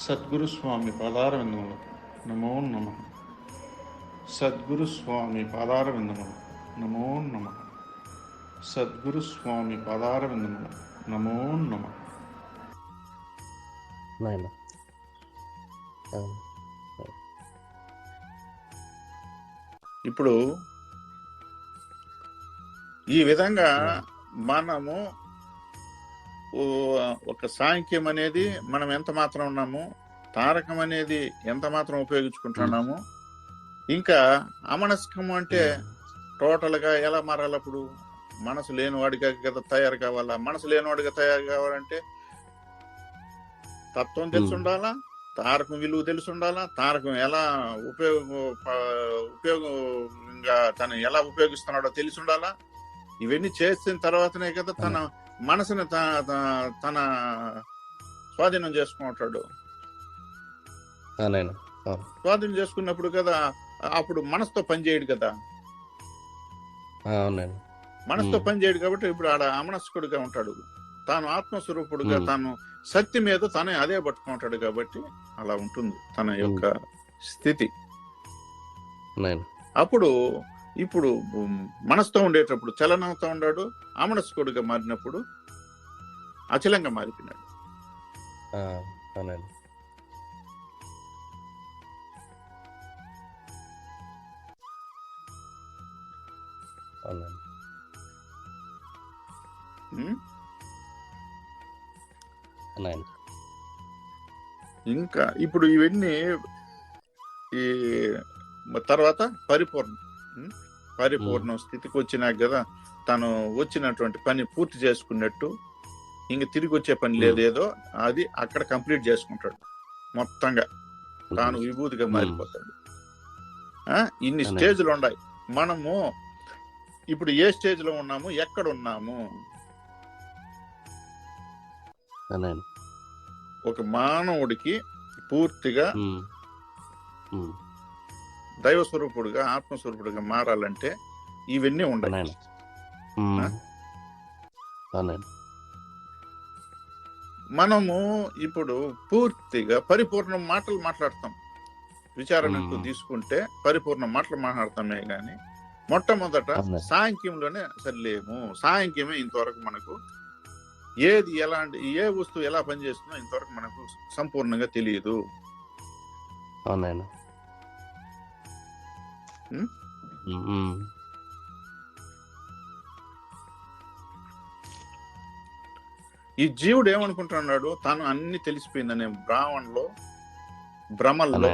సద్గురు స్వామి పాదారవిందములు. నమో నమ. సద్గురు స్వామి పాదారవిందములు. నమో నమ. సద్గురు స్వామి పాదారవిందములు. నమో నమ. నాయన ఇప్పుడు ఈ విధంగా మనము ఓ ఒక సాంఖ్యం అనేది మనం ఎంత మాత్రం ఉన్నాము తారకం అనేది ఎంత మాత్రం ఉపయోగించుకుంటున్నాము ఇంకా అమనస్కం అంటే టోటల్గా ఎలా మారాలి అప్పుడు? మనసు లేనివాడిగా కదా తయారు కావాలా? మనసు లేనివాడిగా తయారు కావాలంటే తత్వం తెలిసి. ఉండాలా? తారకం విలువ తెలిసి ఉండాలా? తారకం ఎలా ఉపయోగ ఉపయోగంగా తను ఎలా ఉపయోగిస్తున్నాడో తెలిసి ఉండాలా? ఇవన్నీ చేసిన తర్వాతనే కదా తన మనసుని తన స్వాధీనం చేసుకుంటాడు స్వాధీనం చేసుకున్నప్పుడు కదా అప్పుడు మనసుతో పనిచేయడు కదా. మనసుతో. పనిచేయడు కాబట్టి ఇప్పుడు ఆడ అమనస్కుడిగా ఉంటాడు. తాను ఆత్మస్వరూపుడుగా. తాను శక్తి మీద తనే అదే పట్టుకుంటాడు కాబట్టి అలా ఉంటుంది తన యొక్క స్థితి. అప్పుడు ఇప్పుడు మనసుతో ఉండేటప్పుడు చలనంతో ఉన్నాడు అమనస్కుడిగా మారినప్పుడు అచలంగా మారిపోయినాడు. అవునండి. అవునండి. ఇంకా ఇప్పుడు ఇవన్నీ ఈ తర్వాత పరిపూర్ణం. పరిపూర్ణ స్థితికి వచ్చినాక కదా తను వచ్చినటువంటి పని పూర్తి చేసుకున్నట్టు ఇంక తిరిగి వచ్చే పని లేదేదో అది అక్కడ కంప్లీట్ చేసుకుంటాడు. మొత్తంగా తాను విభూతిగా మారిపోతాడు. ఇన్ని. స్టేజ్లు ఉన్నాయి మనము ఇప్పుడు ఏ స్టేజ్లో ఉన్నాము? ఎక్కడ ఉన్నాము? ఒక మానవుడికి పూర్తిగా దైవ స్వరూపుడుగా ఆత్మస్వరూపుడుగా మారాలంటే ఇవన్నీ ఉండాలి మనము ఇప్పుడు పూర్తిగా పరిపూర్ణ మాటలు మాట్లాడతాం విచారణకు. తీసుకుంటే పరిపూర్ణ మాటలు మాట్లాడతామే గాని మొట్టమొదట. సాంఖ్యంలోనే అసలు లేము సాంఖ్యమే ఇంతవరకు మనకు ఏది ఎలాంటి ఏ వస్తువు ఎలా పనిచేస్తుందో ఇంతవరకు మనకు సంపూర్ణంగా తెలియదు? ఉమ్. ఈ జీవుడు ఏమనుకుంటున్నాడు? తాను అన్ని తెలిసిపోయిందనే బ్రాహ్మణలో భ్రమల్లో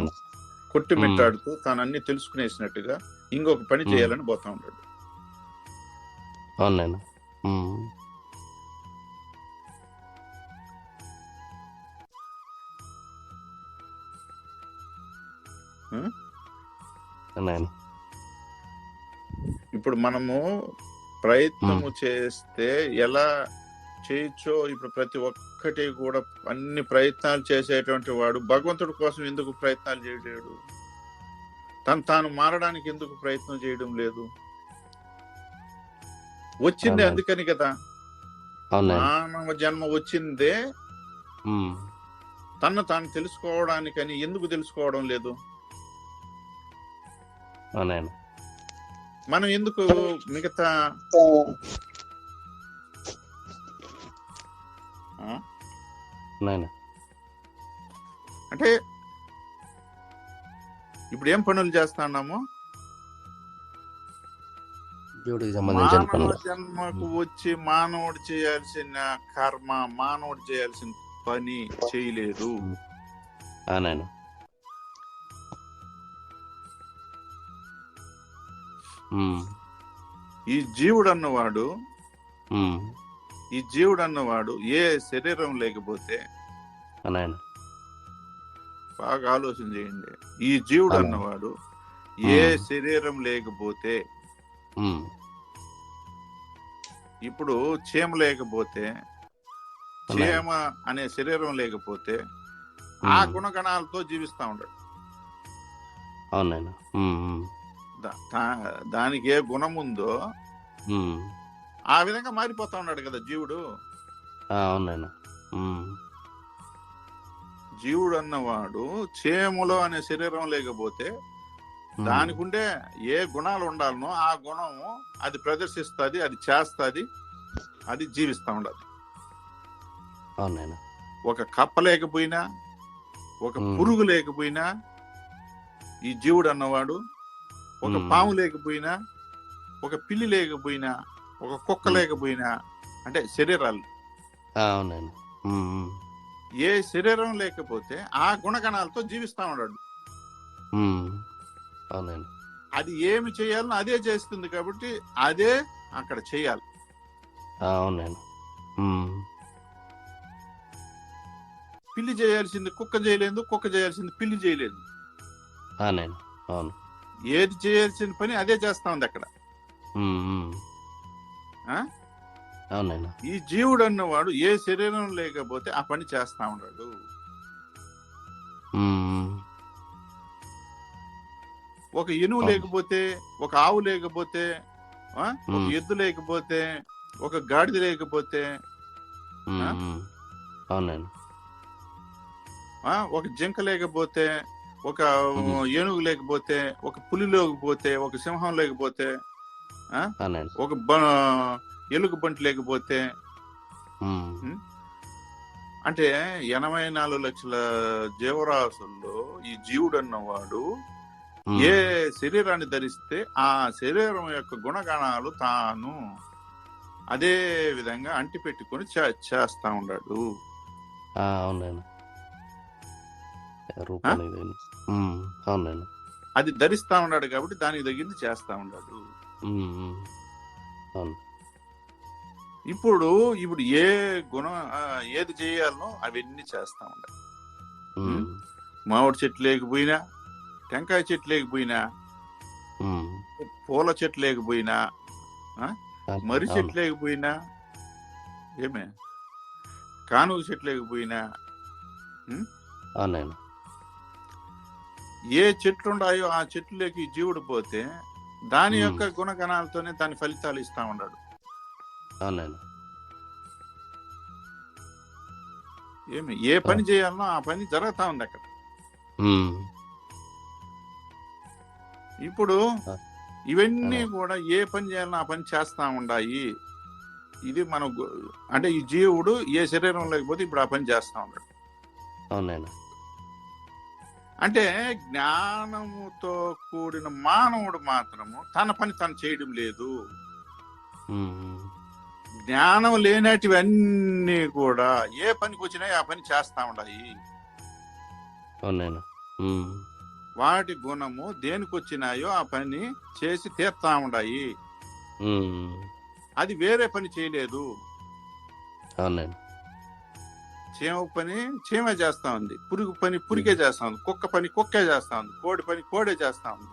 కొట్టుమిట్టాడుతూ తాను అన్ని తెలుసుకునేసినట్టుగా ఇంకొక పని మ్మ్. చేయాలని పోతా ఉంటాడు అవునాయన ఉమ్. ఇప్పుడు మనము ప్రయత్నము చేస్తే ఎలా చేయొచ్చో ఇప్పుడు ప్రతి ఒక్కటి కూడా అన్ని ప్రయత్నాలు చేసేటువంటి వాడు భగవంతుడి కోసం ఎందుకు ప్రయత్నాలు చేయలేడు? తను తాను మారడానికి ఎందుకు ప్రయత్నం చేయడం లేదు? వచ్చింది. అందుకని కదా. మానవ జన్మ వచ్చిందే. తను తాను తెలుసుకోవడానికని ఎందుకు తెలుసుకోవడం లేదు? అవునాయన మనం ఎందుకు మిగతా అంటే ఇప్పుడు ఏం పనులు చేస్తున్నాము? దేవుడికి సంబంధించిన మానవ పనులు. జన్మకు వచ్చి మానవుడు చేయాల్సిన కర్మ మానవుడు చేయాల్సిన పని చేయలేదు. ఈ జీవుడు అన్నవాడు. ఈ జీవుడు అన్నవాడు ఏ శరీరం లేకపోతే బాగా ఆలోచన చేయండి. ఈ జీవుడు. అన్నవాడు ఏ. శరీరం లేకపోతే ఇప్పుడు చీమ లేకపోతే చీమ అనే శరీరం లేకపోతే ఆ గుణగణాలతో జీవిస్తా ఉంటాడు అవునైనా. దానికి ఏ గుణం ఉందో ఆ విధంగా మారిపోతా ఉన్నాడు కదా జీవుడు. అవునైనా జీవుడు అన్నవాడు చీమలో అనే శరీరం లేకపోతే ఉమ్, దానికి ఉండే ఏ గుణాలు ఉండాలనో ఆ గుణము అది ప్రదర్శిస్తుంది అది చేస్తుంది అది జీవిస్తా ఉండదు ఒక కప్ప లేకపోయినా ఒక. పురుగు లేకపోయినా ఈ జీవుడు అన్నవాడు ఒక. పాము లేకపోయినా ఒక పిల్లి లేకపోయినా ఒక కుక్క. లేకపోయినా అంటే శరీరాలు. ఉమ్, ఏ శరీరం లేకపోతే ఆ గుణగణాలతో జీవిస్తా ఉన్నాడు. ఉమ్, అవునైనా అది ఏమి చేయాలనో అదే చేస్తుంది కాబట్టి అదే అక్కడ చేయాలి. ఉమ్, పిల్లి చేయాల్సింది కుక్క చేయలేదు కుక్క చేయాల్సింది పిల్లి చేయలేదు. అవునైనా అవును. ఏది చేయాల్సిన పని అదే చేస్తా ఉంది అక్కడ. ఈ జీవుడు అన్నవాడు ఏ శరీరం లేకపోతే ఆ పని చేస్తా ఉన్నాడు. ఒక అవును. లేకపోతే ఒక ఆవు లేకపోతే ఆ? ఒక. ఎద్దు లేకపోతే ఒక గాడిద లేకపోతే? ఒక జింక లేకపోతే ఒక. ఏనుగు లేకపోతే ఒక పులి లేకపోతే ఒక సింహం లేకపోతే ఒక ఎలుగు బంటి లేకపోతే అంటే ఎనభై నాలుగు లక్షల జీవరాశుల్లో ఈ జీవుడు అన్నవాడు ఏ శరీరాన్ని ధరిస్తే ఆ శరీరం యొక్క గుణగణాలు తాను అదే విధంగా అంటి పెట్టుకొని చేస్తా ఉన్నాడు. ఆ, అది ధరిస్తా ఉన్నాడు కాబట్టి దానికి తగింది చేస్తా ఉన్నాడు. అవును. ఇప్పుడు ఇప్పుడు ఏ గుణం ఏది చేయాలనో అవన్నీ చేస్తా ఉమ్, మామిడి చెట్టు లేకపోయినా టెంకాయ చెట్టు లేకపోయినా పూల చెట్టు లేకపోయినా మర్రి. చెట్టు లేకపోయినా ఏమే? కానుగ చెట్టు లేకపోయినా ఏ చెట్లు ఉన్నాయో ఆ చెట్లులోకి జీవుడు పోతే దాని. యొక్క గుణగణాలతోనే దాని ఫలితాలు ఇస్తా ఉన్నాడు. ఏమి ఏ పని చేయాలనో ఆ పని జరుగుతా ఉంది అక్కడ. ఇప్పుడు. ఇవన్నీ. కూడా ఏ పని చేయాలనో ఆ పని చేస్తా ఉండాయి. ఇది మన అంటే ఈ జీవుడు ఏ శరీరం లేకపోతే ఇప్పుడు ఆ పని చేస్తా ఉన్నాడు. అవునైనా అంటే జ్ఞానముతో కూడిన మానవుడు మాత్రము తన పని తను చేయడం లేదు. జ్ఞానం లేనటివన్నీ కూడా ఏ పనికి వచ్చినాయి ఆ పని చేస్తా ఉండాలి. వాటి గుణము దేనికి వచ్చినాయో ఆ పని చేసి తీర్తా ఉండాయి అది వేరే పని చేయలేదు. అవునైనా చీమ పని చీమే చేస్తా ఉంది. పురుగు పని పురిగే చేస్తా ఉంది. కుక్క పని కుక్కే చేస్తా ఉంది. కోడి పని కోడే చేస్తా ఉంది.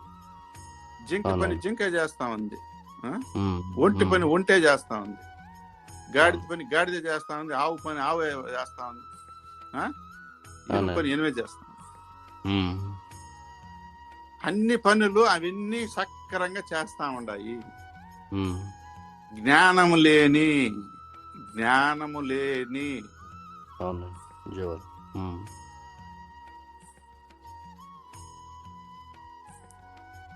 జింక పని. జింకే చేస్తా ఉంది. ఒంటి పని ఒంటే చేస్తా ఉంది. గాడిద పని గాడిద చేస్తా ఉంది. ఆవు పని ఆవు చేస్తా ఉంది. పని ఎనిమిది చేస్తా అన్ని పనులు అవన్నీ సక్రంగా చేస్తా ఉండాయి. జ్ఞానము లేని జ్ఞానము లేని అవునైనా జోల్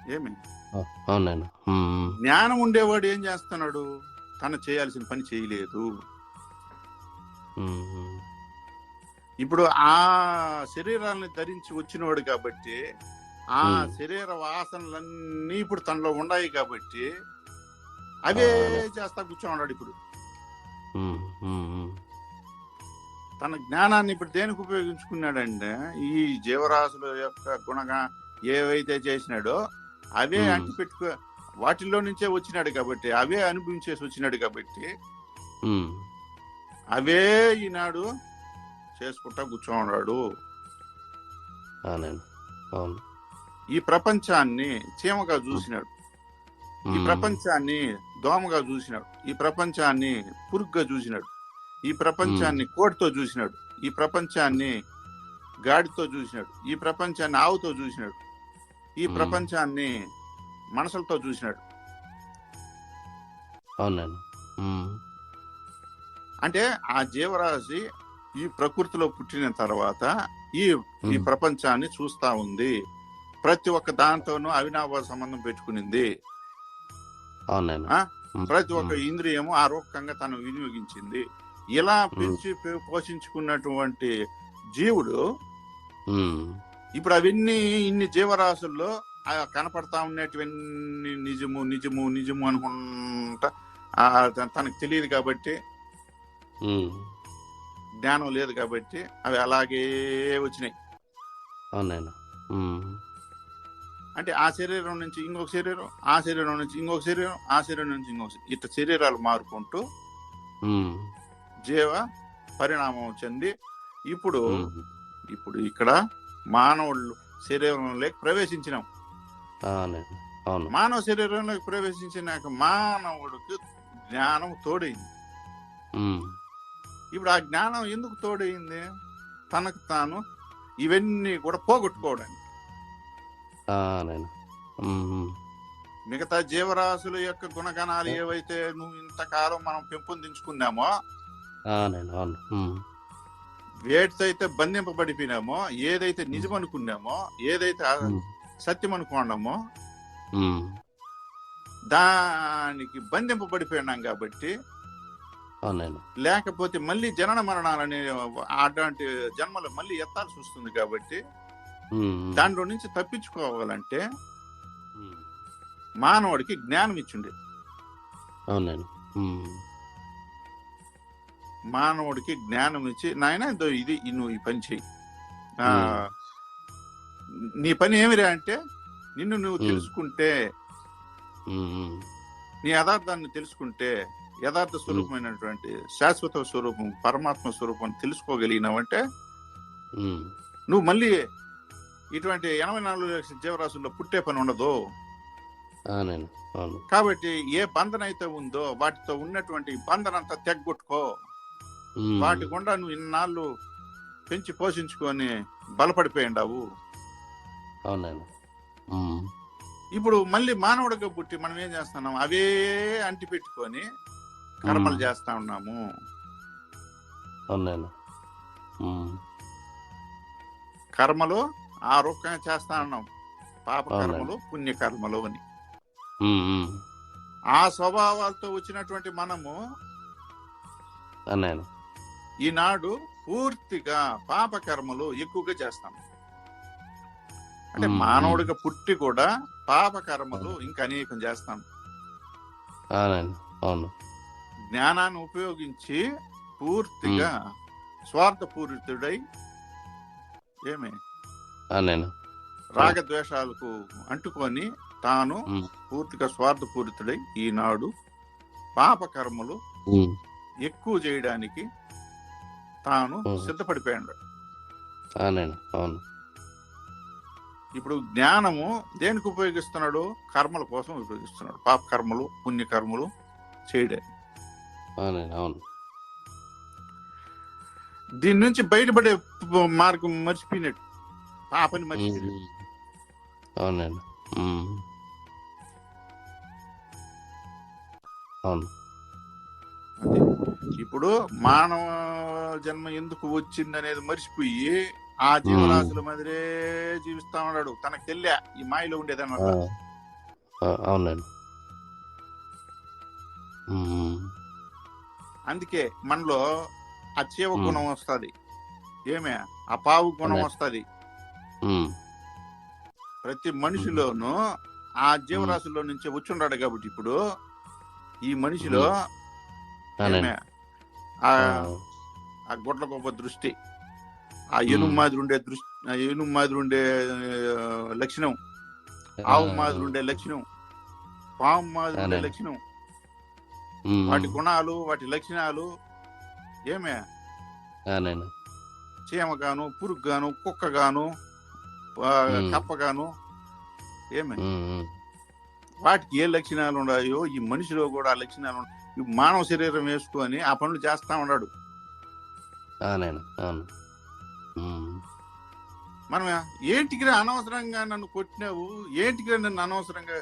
ఏమి? అ- అవునైనా ఉమ్, ఉమ్, జ్ఞానం ఉండేవాడు ఏం చేస్తున్నాడు? తను చేయాల్సిన పని చేయలేదు. ఇప్పుడు ఆ శరీరాన్ని ధరించి వచ్చినవాడు కాబట్టి ఆ. శరీర వాసనలన్నీ ఇప్పుడు తనలో ఉన్నాయి కాబట్టి అవే. చేస్తా కూర్చోన్నాడు ఇప్పుడు. తన జ్ఞానాన్ని ఇప్పుడు దేనికి ఉపయోగించుకున్నాడంటే ఈ జీవరాశుల యొక్క గుణగా ఏవైతే చేసినాడో అవే Hmm. అంటి పెట్టుకో వాటిల్లో నుంచే వచ్చినాడు కాబట్టి అవే అనుభవించేసి వచ్చినాడు కాబట్టి అవే ఈనాడు చేసుకుంటా కూర్చోన్నాడు ఈ ప్రపంచాన్ని చీమగా చూసినాడు. ఈ ప్రపంచాన్ని దోమగా చూసినాడు. ఈ ప్రపంచాన్ని పురుగ్గా చూసినాడు. ఈ ప్రపంచాన్ని కోడితో చూసినాడు. ఈ ప్రపంచాన్ని గాడితో చూసినాడు. ఈ ప్రపంచాన్ని ఆవుతో చూసినాడు. ఈ. ప్రపంచాన్ని మనసులతో చూసినాడు. అవునండి. అంటే ఆ జీవరాశి ఈ ప్రకృతిలో పుట్టిన తర్వాత ఈ ఈ ప్రపంచాన్ని చూస్తా ఉంది. ప్రతి ఒక్క దాంతోనూ అవినాభావ సంబంధం పెట్టుకునింది. ఆ? ప్రతి ఒక్క ఇంద్రియము ఆరోగ్యంగా తను వినియోగించింది. ఇలా పెంచి పోషించుకున్నటువంటి జీవుడు ఇప్పుడు అవన్నీ ఇన్ని జీవరాశుల్లో కనపడతా ఉన్నటువన్నీ నిజము నిజము నిజము అనుకుంటా తనకు తెలియదు కాబట్టి జ్ఞానం లేదు కాబట్టి అవి అలాగే వచ్చినాయి. అంటే ఆ శరీరం నుంచి ఇంకొక శరీరం ఆ శరీరం నుంచి ఇంకొక శరీరం ఆ శరీరం నుంచి ఇంకొక. ఇట్లా శరీరాలు మారుకుంటూ జీవ పరిణామం చెంది ఇప్పుడు ఇప్పుడు ఇక్కడ మానవుళ్ళు శరీరంలోకి ప్రవేశించినాం. మానవ శరీరంలోకి ప్రవేశించినాక మానవుడికి జ్ఞానం తోడైంది. ఇప్పుడు ఆ జ్ఞానం ఎందుకు తోడైంది? తనకు తాను ఇవన్నీ కూడా పోగొట్టుకోవడానికి. మిగతా జీవరాశుల యొక్క గుణగణాలు ఏవైతే నువ్వు ఇంతకాలం మనం పెంపొందించుకున్నామో అవునండి అవును. అయితే బంధింపబడిపోయినామో ఏదైతే నిజం అనుకున్నామో ఏదైతే సత్యం అనుకున్నామో దానికి బంధింపబడిపోయినాం కాబట్టి లేకపోతే మళ్ళీ జనన మరణాలనే అటువంటి జన్మలు మళ్ళీ ఎత్తాల్సి వస్తుంది కాబట్టి దాంట్లో నుంచి తప్పించుకోవాలంటే మానవుడికి జ్ఞానం ఇచ్చిండే అవునండి మానవుడికి జ్ఞానం ఇచ్చి నాయన ఇదో నువ్వు ఈ పని చెయ్యి. నీ పని ఏమిరా అంటే నిన్ను నువ్వు. తెలుసుకుంటే నీ యథార్థాన్ని తెలుసుకుంటే యథార్థ స్వరూపమైనటువంటి శాశ్వత స్వరూపం పరమాత్మ స్వరూపం తెలుసుకోగలిగినావంటే నువ్వు మళ్ళీ ఇటువంటి ఎనభై నాలుగు లక్షల జీవరాశుల్లో పుట్టే పని ఉండదు. కాబట్టి ఏ బంధన అయితే ఉందో వాటితో ఉన్నటువంటి బంధన అంతా తెగ్గొట్టుకో. వాటి గుండా నువ్వు ఇన్నాళ్ళు పెంచి పోషించుకొని బలపడిపోయి ఉండావు అవునండి ఇప్పుడు మళ్ళీ మానవుడిగా పుట్టి మనం ఏం చేస్తున్నాం? అవే అంటి పెట్టుకొని కర్మలు. చేస్తా ఉన్నాము. అవునండి కర్మలు ఆరోగ్యంగా చేస్తా ఉన్నాం. పాప. కర్మలు పుణ్య కర్మలు అని ఆ స్వభావాలతో వచ్చినటువంటి మనము అవునండి ఈనాడు పూర్తిగా పాప కర్మలు ఎక్కువగా చేస్తాం. అంటే. మానవుడిగా పుట్టి కూడా పాప కర్మలు ఇంకా అనేకం చేస్తాం. అవును. జ్ఞానాన్ని ఉపయోగించి పూర్తిగా స్వార్థపూరితుడై ఏమి? రాగద్వేషాలకు అంటుకొని తాను పూర్తిగా స్వార్థపూరితుడై ఈనాడు పాప కర్మలు ఉమ్, ఎక్కువ చేయడానికి తాను. సిద్ధపడిపోయాడు అవును ఇప్పుడు జ్ఞానము దేనికి ఉపయోగిస్తున్నాడు కర్మల కోసం ఉపయోగిస్తున్నాడు పాప కర్మలు పుణ్య కర్మలు చేయడే అవునండి అవును దీని నుంచి బయటపడే మార్గం మర్చిపోయినట్టు పాపని మర్చిపోయినట్టు. అవునండి. అవును. ఇప్పుడు మానవ జన్మ ఎందుకు వచ్చింది అనేది మర్చిపోయి ఆ జీవరాశుల మాదిరే జీవిస్తా ఉన్నాడు. తనకు తెలియ ఈ మాయలో ఉండేదన్నమాట. అవునండి. అందుకే మనలో ఆ చీవ. గుణం వస్తుంది. ఏమే? ఆ పావు గుణం. వస్తుంది. ప్రతి మనిషిలోనూ ఆ జీవరాశుల్లో నుంచి వచ్చుండాడు కాబట్టి ఇప్పుడు ఈ మనిషిలో ఏమే? ఆ గుడ్ల గొప్ప దృష్టి ఆ. ఏనుగు మాదిరి ఉండే దృష్టి ఆ ఏనుగు మాదిరి ఉండే లక్షణం ఆవు మాదిరి ఉండే లక్షణం పాము మాదిరి ఉండే. లక్షణం వాటి గుణాలు వాటి లక్షణాలు ఏమే అవునండి చీమ గాను పురుగు గాను కుక్క గాను ఆ, మ్మ్. కప్పగాను ఏమే. వాటికి ఏ లక్షణాలు ఉన్నాయో ఈ మనిషిలో కూడా ఆ లక్షణాలు ఉన్నాయి మానవ శరీరం వేసుకొని ఆ పనులు చేస్తా ఉన్నాడు. మనం ఏంటికి అనవసరంగా నన్ను కొట్టినావు? ఏంటికి నన్ను అనవసరంగా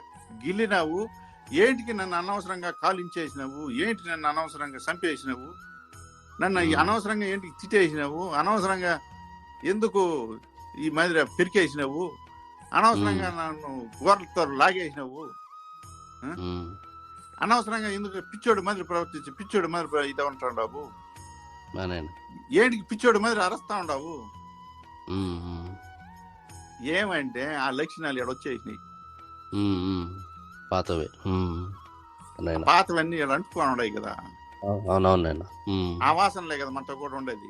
గిల్లినావు? ఏంటికి నన్ను అనవసరంగా కాలించేసినావు? ఏంటి నన్ను అనవసరంగా చంపేసినావు? నన్ను. అనవసరంగా ఏంటికి తిట్టేసినావు? అనవసరంగా ఎందుకు ఈ మాదిరి పెరికేసినావు? అనవసరంగా నన్ను గోర్లతో లాగేసినావు? అనవసరంగా ఎందుకు పిచ్చోడు మాదిరి ప్రవర్తించి పిచ్చోడు మాదిరి ఇది ఉంటాడు అవునండి ఏంటికి పిచ్చోడు మాదిరి అరస్తా ఉండవు? ఏమంటే ఆ లక్షణాలు ఎడొచ్చేసినాయి. పాతవి. పాతవన్నీ ఈడ అంటుకొని ఉన్నాయి కదా. అవు- అవునవునండి ఉమ్, ఆ వాసనలే కదా మనతో కూడా ఉండేది.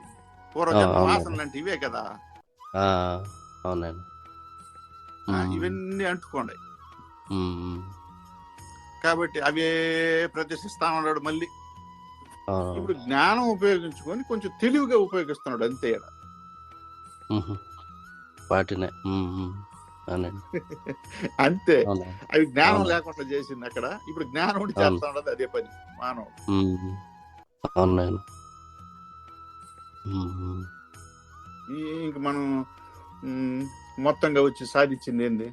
పూర్వ ఆ, అవును. వాసనలు అంటే ఇవే కదా. అవునండి ఇవన్నీ అంటుకోండి. కాబట్టి అవే ప్రదర్శిస్తా ఉన్నాడు మళ్ళీ. ఇప్పుడు జ్ఞానం ఉపయోగించుకొని కొంచెం తెలివిగా ఉపయోగిస్తున్నాడు అంతే. వాటినే. అంతే. అవి జ్ఞానం. లేకుండా చేసింది అక్కడ. ఇప్పుడు జ్ఞానం. చేస్తా ఉండదు అదే పని మానవుడు. ఇంక మనం మొత్తంగా వచ్చి సాధించింది ఏంది?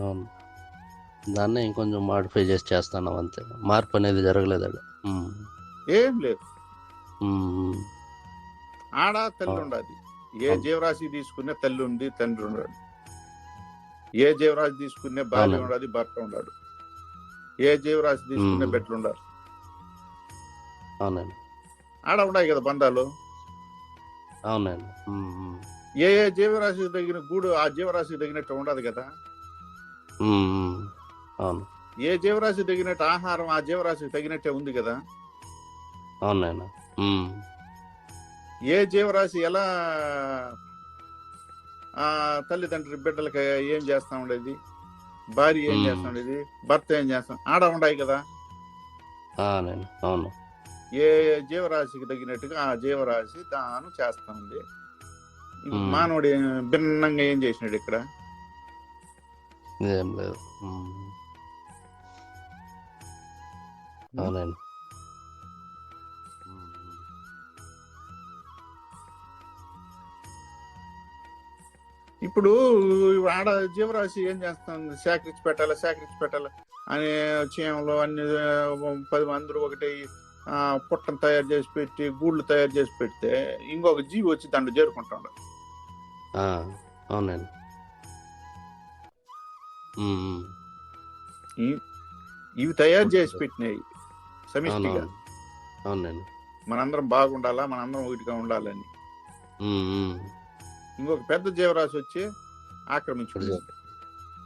అవును. దాన్ని ఇంకొంచెం మాడిఫై చేసి చేస్తున్నాం అంతే. మార్పు అనేది జరగలేదు అక్కడ. ఏం లేదు. ఆడ తల్లి. ఉండాలి. ఏ. జీవరాశి తీసుకునే తల్లి ఉంది తండ్రి ఉన్నాడు ఏ జీవరాశి తీసుకునే భార్య. ఉండాలి భర్త ఉన్నాడు ఏ జీవరాశి తీసుకునే. బిడ్డలు ఉండాలి. అవునండి. ఆడ ఉన్నాయి కదా బంధాలు. అవునండి. ఏ ఏ జీవరాశికి తగిన గూడు ఆ జీవరాశికి తగినట్టు ఉండదు కదా. అవును. ఏ జీవరాశి తగినట్టు ఆహారం ఆ జీవరాశికి తగినట్టే ఉంది కదా? అవునండి ఉమ్, ఏ జీవరాశి ఎలా ఆ తల్లిదండ్రులు బిడ్డలకి ఏం చేస్తా ఉండేది? భార్య ఏం. చేస్తా ఉండేది? భర్త ఏం చేస్తాం ఆడ ఉన్నాయి కదా? అవును. ఏ జీవరాశికి తగినట్టుగా ఆ జీవరాశి తాను చేస్తా ఉంది. మానవుడు భిన్నంగా ఏం చేసినాడు ఇక్కడ? ఏం లేదు. అవునండి. ఇప్పుడు ఆడ జీవరాశి ఏం చేస్తుంది సేకరించి పెట్టాలి సేకరించి పెట్టాలి? అనే చీమలు అన్ని పది మంది ఒకటి పుట్టను తయారు చేసి పెట్టి గూళ్ళు తయారు చేసి పెడితే ఇంకొక జీవి వచ్చి దాంట్లో చేరుకుంటాడు అవునండి. ఇవి తయారు చేసి పెట్టినాయి సమిష్టిగా. అవునండి మనందరం బాగుండాలా? మనందరం ఒకటిగా ఉండాలని. ఇంకొక పెద్ద జీవరాశి వచ్చి ఆక్రమించుకుంది.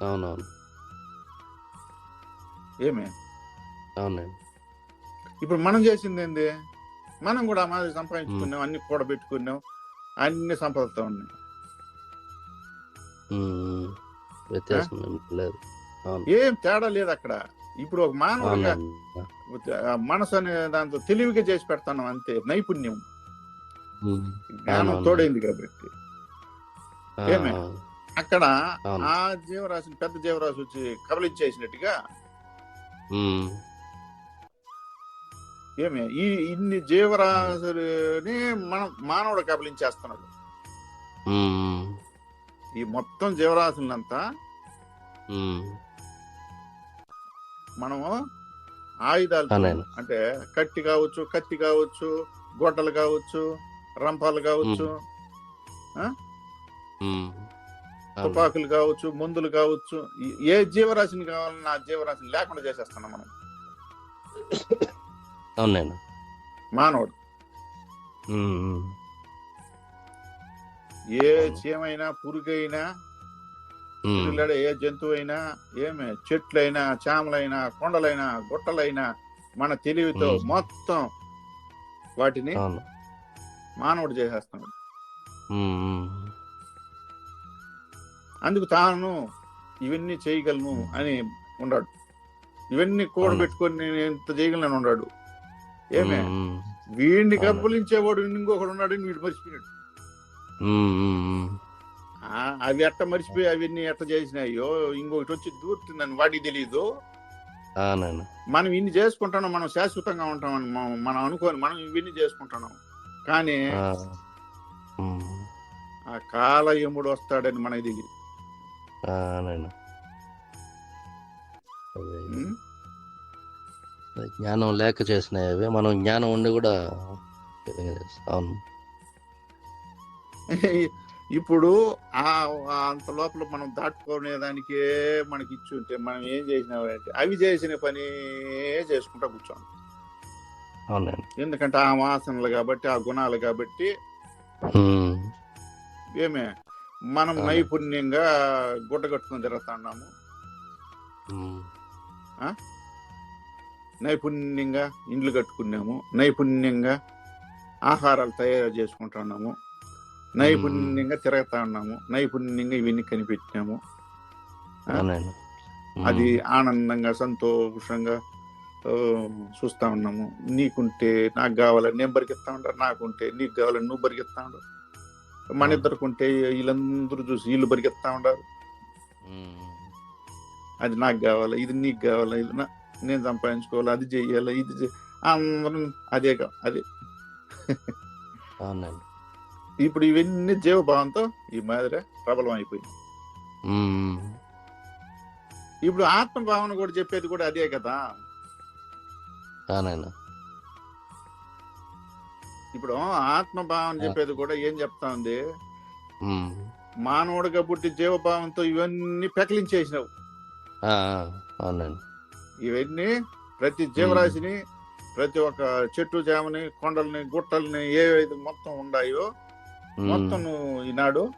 అవునవును. ఏమే? అవునండి ఇప్పుడు మనం చేసింది ఏంది మనం కూడా ఆ మాదిరి సంపాదించుకున్నాం అన్ని కూడబెట్టుకున్నాం అన్ని సంపదలతో ఉన్నాయి. వ్యత్యాసం లేదు. ఏం తేడా లేదు అక్కడ. ఇప్పుడు ఒక మానవుడిగా మనసు అనే దాంతో తెలివిగా చేసి పెడతాను అంతే నైపుణ్యం. జ్ఞానం. తోడైంది కాబట్టి ఏమే? అక్కడ. ఆ జీవరాశిని పెద్ద జీవరాశి వచ్చి కబలించేసినట్టుగా ఏమి ఈ ఇన్ని జీవరాశులని మనం మానవుడు కబలించేస్తున్నాడు. ఈ మొత్తం జీవరాశులంతా. మనము ఆయుధాలు. అంటే కత్తి కావచ్చు కత్తి కావచ్చు గొడ్డలు కావచ్చు రంపాలు కావచ్చు. తుపాకులు కావచ్చు మందులు కావచ్చు ఏ జీవరాశిని కావాలన్నా ఆ జీవరాశిని లేకుండా చేసేస్తున్నాం మనం అవునండి మానవుడు. ఏ. చీమైనా పురుగైనా. పిల్లడ ఏ జంతువు అయినా ఏమే చెట్లైనా చామలైనా కొండలైనా గుట్టలైనా మన తెలివితో. మొత్తం వాటిని మానవుడు చేసేస్తున్నాడు. అందుకు తాను ఇవన్నీ చేయగలను అని ఉన్నాడు ఇవన్నీ కూడబెట్టుకొని నేను ఇంత చేయగలను ఉన్నాడు ఏమే. వీడిని. కబ్బలించేవాడు ఇంకొకడు ఉన్నాడు వీడు మర్చిపోయాడు. అవి ఎట్ట మర్చిపోయి అవన్నీ ఎట్ట చేసినాయో ఇంకొకటి వచ్చి దూరుతుందని వాడికి తెలీదు. అవునండి మనం ఇన్ని చేసుకుంటున్నాం మనం శాశ్వతంగా ఉంటామని మనం- అనుకోని మనం ఇవన్నీ చేసుకుంటున్నాం. కానీ ఆ. కాల ఎముడు వస్తాడని మనకి తెలియదు? జ్ఞానం లేక చేసినాయి అవి మనం జ్ఞానం ఉండి కూడా అవును. ఇప్పుడు ఆ అంత లోపల మనం దాటుకునే దానికే మనకి ఇచ్చి ఉంటే మనం ఏం చేసినామంటే అవి చేసిన పని చేసుకుంటా కూర్చోం అవునండి ఎందుకంటే ఆ వాసనలు కాబట్టి ఆ గుణాలు కాబట్టి. ఏమే మనం. నైపుణ్యంగా గుడ్డ కట్టుకుని తిరుగుతున్నాము. నైపుణ్యంగా ఇండ్లు కట్టుకున్నాము నైపుణ్యంగా ఆహారాలు తయారు చేసుకుంటున్నాము నైపుణ్యంగా తిరుగుతా ఉన్నాము. నైపుణ్యంగా ఇవన్నీ కనిపెట్టినాము. అది ఆనందంగా సంతోషంగా చూస్తా ఉన్నాము. నీకుంటే నాకు కావాలని నేను బరికిస్తా ఉంటా నాకుంటే నీకు కావాలని నువ్వు బరికిస్తా ఉండవు మన. ఇద్దరుకుంటే వీళ్ళందరూ చూసి వీళ్ళు బరికిస్తా ఉండారు. అది నాకు కావాలి ఇది నీకు కావాలి ఇది నా- నేను సంపాదించుకోవాలి అది చెయ్యాలి ఇది అందరం అదే కా- అదే. ఇప్పుడు ఇవన్నీ జీవభావంతో ఈ మాదిరి ప్రబలం అయిపోయింది. ఇప్పుడు ఆత్మ భావన కూడా చెప్పేది కూడా అదే కదా. ఇప్పుడు ఆత్మ భావన చెప్పేది కూడా ఏం చెప్తా ఉంది. మానవుడిగా పుట్టి జీవభావంతో ఇవన్నీ పెకలించేసినావు. అవునండి. ఇవన్నీ ప్రతి జీవరాశిని ప్రతి ఒక్క చెట్టు జామని కొండల్ని గుట్టల్ని ఏవైతే మొత్తం ఉన్నాయో. మొత్తం నువ్వు ఈనాడు.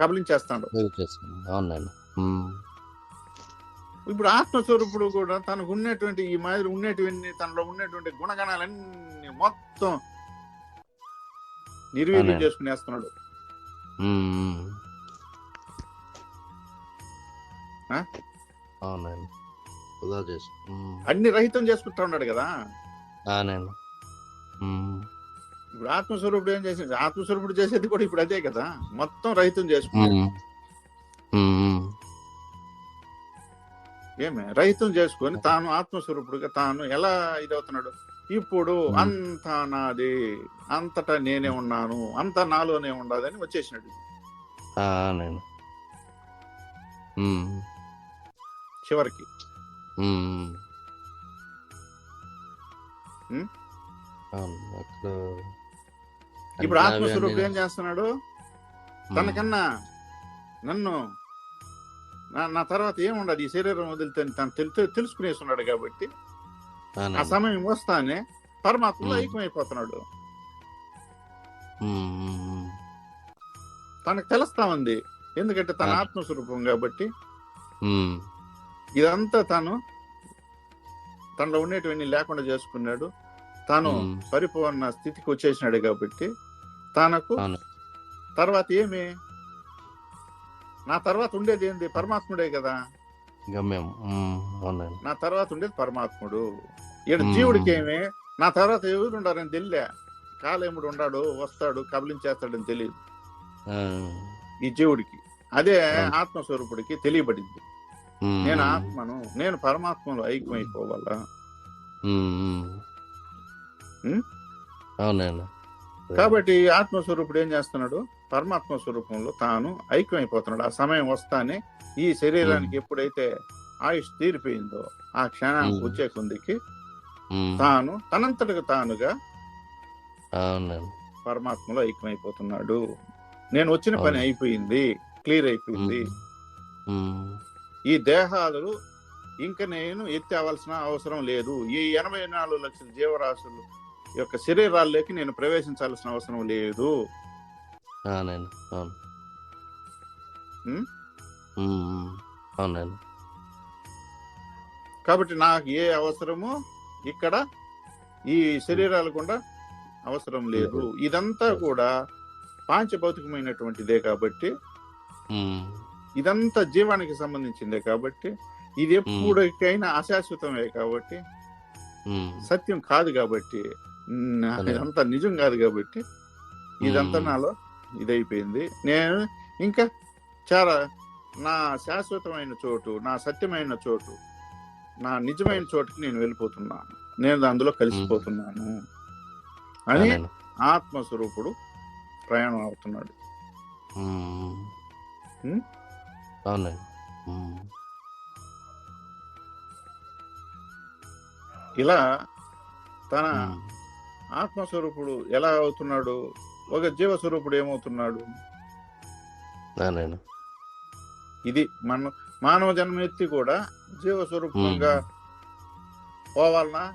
కబలించేస్తాడు. అవునండి. ఇప్పుడు ఆత్మస్వరూపుడు కూడా తనకు ఉన్నటువంటి ఈ మాదిరి ఉన్నటువంటి తనలో ఉన్నటువంటి గుణగణాలన్నీ మొత్తం నిర్వీర్యం. చేసుకునేస్తున్నాడు? అవునండి. అన్ని రహితం చేసుకుంటా ఉన్నాడు కదా అవునండి. ఇప్పుడు ఆత్మస్వరూపుడు ఏం చేసింది ఆత్మస్వరూపుడు చేసేది కూడా ఇప్పుడు అదే కదా? మొత్తం రహితం చేసుకున్నాడు. ఏమే? రహితం చేసుకొని తాను ఆత్మస్వరూపుడుగా తాను ఎలా ఇదవుతున్నాడు? ఇప్పుడు. అంతా నాది అంతటా నేనే ఉన్నాను అంతా నాలోనే ఉండదని వచ్చేసినాడు. చివరికి. అక్కడ ఇప్పుడు ఆత్మస్వరూపుడు ఏం చేస్తున్నాడు తనకన్నా నన్ను నా తర్వాత ఏముండదు ఈ శరీరం వదిలితే తను తెలు తెలుసుకునేస్తున్నాడు కాబట్టి ఆ. సమయం వస్తానే పరమాత్మలో. ఐక్యమైపోతున్నాడు. తనకు తెలుస్తా ఉంది ఎందుకంటే తన. ఆత్మస్వరూపం కాబట్టి. ఇదంతా తాను తనలో ఉండేటివన్నీ లేకుండా చేసుకున్నాడు తాను. పరిపూర్ణ స్థితికి వచ్చేసినాడు కాబట్టి తనకు తర్వాత ఏమి? నా తర్వాత ఉండేది ఏంది? పరమాత్ముడే కదా. గమ్యం. నా తర్వాత ఉండేది పరమాత్ముడు. ఈడ మ్మ్. జీవుడికి ఏమి నా తర్వాత ఎవరు ఉండారని తెలియలే. కాలేముడు ఉన్నాడు వస్తాడు కబలించేస్తాడని తెలియదు. ఈ జీవుడికి. అదే. ఆత్మస్వరూపుడికి తెలియబడింది. నేను ఆత్మను నేను పరమాత్మలో ఐక్యమైపోవాలా? అవునండి. కాబట్టి ఆత్మస్వరూపుడు ఏం చేస్తున్నాడు? పరమాత్మ స్వరూపంలో తాను ఐక్యమైపోతున్నాడు. ఆ సమయం వస్తానే ఈ శరీరానికి ఎప్పుడైతే ఆయుష్ తీరిపోయిందో ఆ క్షణానికి మ్మ్. వచ్చే కొందికి ఉమ్, తాను తనంతటికి తానుగా పరమాత్మలో ఐక్యమైపోతున్నాడు. నేను వచ్చిన పని. అయిపోయింది. క్లియర్ అయిపోయింది. ఈ దేహాలు ఇంక నేను ఎత్తేవలసిన అవసరం లేదు. ఈ ఎనభై నాలుగు లక్షల జీవరాశులు యొక్క శరీరాల్లోకి నేను ప్రవేశించాల్సిన అవసరం లేదు. కాబట్టి నాకు ఏ అవసరము ఇక్కడ ఈ శరీరాలు కూడా అవసరం లేదు. ఇదంతా కూడా పాంచభౌతికమైనటువంటిదే కాబట్టి ఇదంతా జీవానికి సంబంధించిందే కాబట్టి ఇది ఎప్పటికైనా అశాశ్వతమే కాబట్టి సత్యం కాదు కాబట్టి అదే. ఇదంతా నిజం కాదు కాబట్టి ఇదంతా మ్మ్. నాలో ఇదైపోయింది నేను ఇంకా చాలా నా శాశ్వతమైన చోటు నా సత్యమైన చోటు నా నిజమైన చోటుకి నేను వెళ్ళిపోతున్నాను నేను అందులో కలిసిపోతున్నాను అని అవునండి. ఆత్మస్వరూపుడు ప్రయాణం అవుతున్నాడు. ఉమ్? అవునండి. ఇలా తన. ఆత్మస్వరూపుడు ఎలా అవుతున్నాడు? ఒక జీవస్వరూపుడు ఏమవుతున్నాడు? ఇది మన మానవ జన్మ ఎత్తి కూడా జీవస్వరూపంగా పోవాలనా?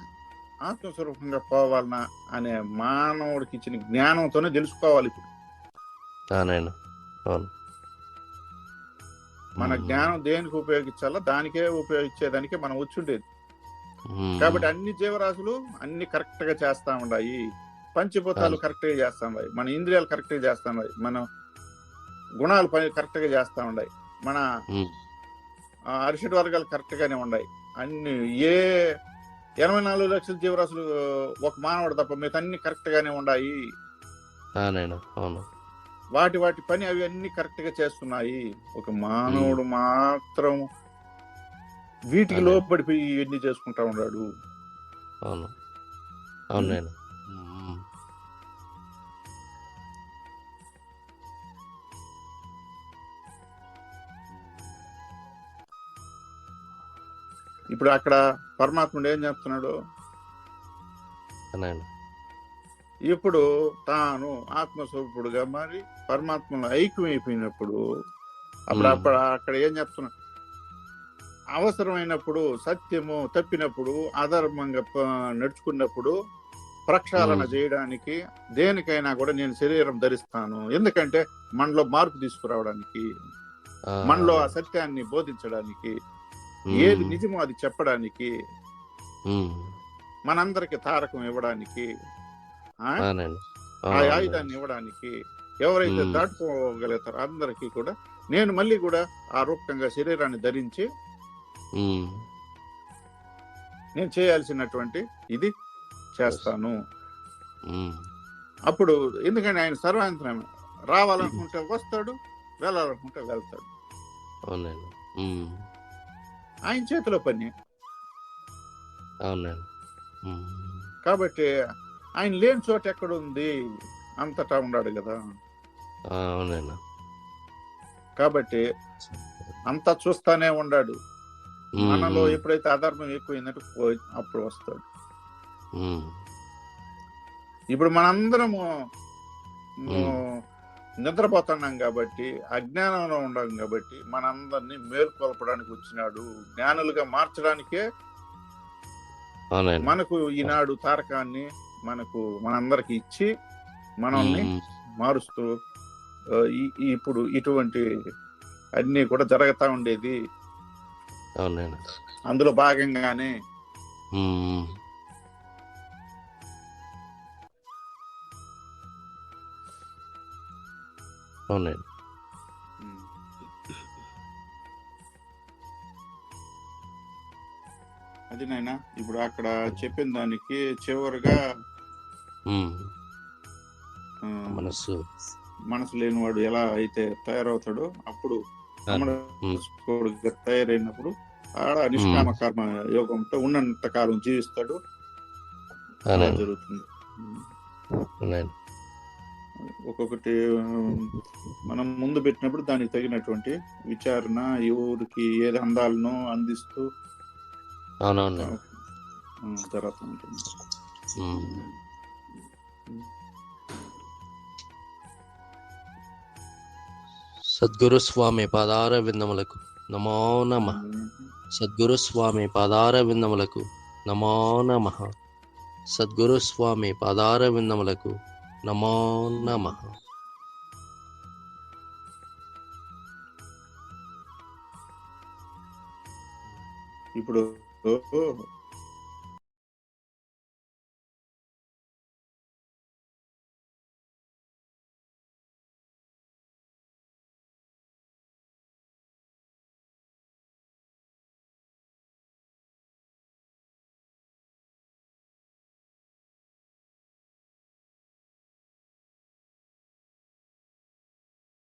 ఆత్మస్వరూపంగా పోవాలనా? అనే మానవుడికి ఇచ్చిన జ్ఞానంతోనే తెలుసుకోవాలి ఇప్పుడు. మన. జ్ఞానం దేనికి ఉపయోగించాలో దానికే ఉపయోగించేదానికే మనం వచ్చుండేది. కాబట్టి అన్ని జీవరాశులు అన్ని కరెక్ట్గా చేస్తా ఉన్నాయి పంచభూతాలు. కరెక్ట్గా చేస్తా ఉన్నాయి మన ఇంద్రియాలు కరెక్ట్గా చేస్తా ఉన్నాయి మన గుణాలు పని కరెక్ట్గా చేస్తా ఉన్నాయి మన అరిషడ్ వర్గాలు కరెక్ట్ గానే ఉన్నాయి అన్ని ఏ ఎనభై నాలుగు లక్షల జీవరాశులు ఒక మానవుడు తప్ప మిగతా అన్ని కరెక్ట్ గానే ఉన్నాయి వాటి వాటి పని అవి అన్ని కరెక్ట్గా చేస్తున్నాయి. ఒక మానవుడు మాత్రం వీటికి. లోపడిపోయి ఇవన్నీ చేసుకుంటా ఉన్నాడు అవును అవునండి ఉమ్. ఇప్పుడు అక్కడ పరమాత్ముడు ఏం చెప్తున్నాడు ఇప్పుడు తాను ఆత్మస్వరూపుడుగా మరి పరమాత్మలో ఐక్యమైపోయినప్పుడు అప్పుడు. అప్పుడు అక్కడ ఏం చెప్తున్నా అవసరమైనప్పుడు సత్యము తప్పినప్పుడు అధర్మంగా నడుచుకున్నప్పుడు ప్రక్షాళన. చేయడానికి దేనికైనా కూడా నేను శరీరం ధరిస్తాను ఎందుకంటే మనలో మార్పు తీసుకురావడానికి మనలో ఆ సత్యాన్ని బోధించడానికి. ఏది నిజమో అది చెప్పడానికి. మనందరికి తారకం ఇవ్వడానికి ఆ? ఆయుధాన్ని ఇవ్వడానికి ఎవరైతే. దాటుకోగలుగుతారో అందరికీ కూడా నేను మళ్ళీ కూడా ఆ రూపకంగా శరీరాన్ని ధరించి. నేను చేయాల్సినటువంటి ఇది చేస్తాను. అప్పుడు ఎందుకంటే ఆయన సర్వాంతరం రావాలనుకుంటే వస్తాడు వెళ్ళాలనుకుంటే వెళ్తాడు. ఆయన చేతిలో పని. కాబట్టి ఆయన లేని చోట ఎక్కడ ఉంది అంతటా ఉన్నాడు కదా. కాబట్టి అంతా చూస్తానే ఉన్నాడు. మనలో. ఎప్పుడైతే అధర్మం ఎక్కువైందంటే పోయి- అప్పుడు వస్తాడు. ఇప్పుడు మనందరము. నిద్రపోతున్నాం కాబట్టి అజ్ఞానంలో ఉన్నాం కాబట్టి మనందరినీ మేల్కొల్పడానికి వచ్చినాడు జ్ఞానులుగా మార్చడానికే మనకు ఈనాడు తారకాన్ని మనకు మనందరికి ఇచ్చి మనల్ని. మారుస్తూ ఇప్పుడు ఇటువంటి అన్ని కూడా జరుగుతా ఉండేది అవునండి అందులో భాగంగానే. అవునండి అది నాయన ఇప్పుడు అక్కడ చెప్పిన దానికి చివరిగా మనస్సు. మనసు లేనివాడు ఎలా అయితే తయారవుతాడో అప్పుడు తయారైనప్పుడు ఆడ నిష్కామ కర్మ యోగంతో ఉన్నంత కాలం జీవిస్తాడు. జరుగుతుంది. ఒక్కొక్కటి మనం ముందు పెట్టినప్పుడు దానికి తగినటువంటి విచారణ ఎవరికి ఏది అందాలనో అందిస్తూ జరుగుతూ ఉంటుంది. సద్గురు స్వామి పాదార విందములకు నమో నమ. సద్గురుస్వామి పాదార విందములకు నమో నమ. సద్గురుస్వామి పాదార విందములకు నమో నమ. ఇప్పుడు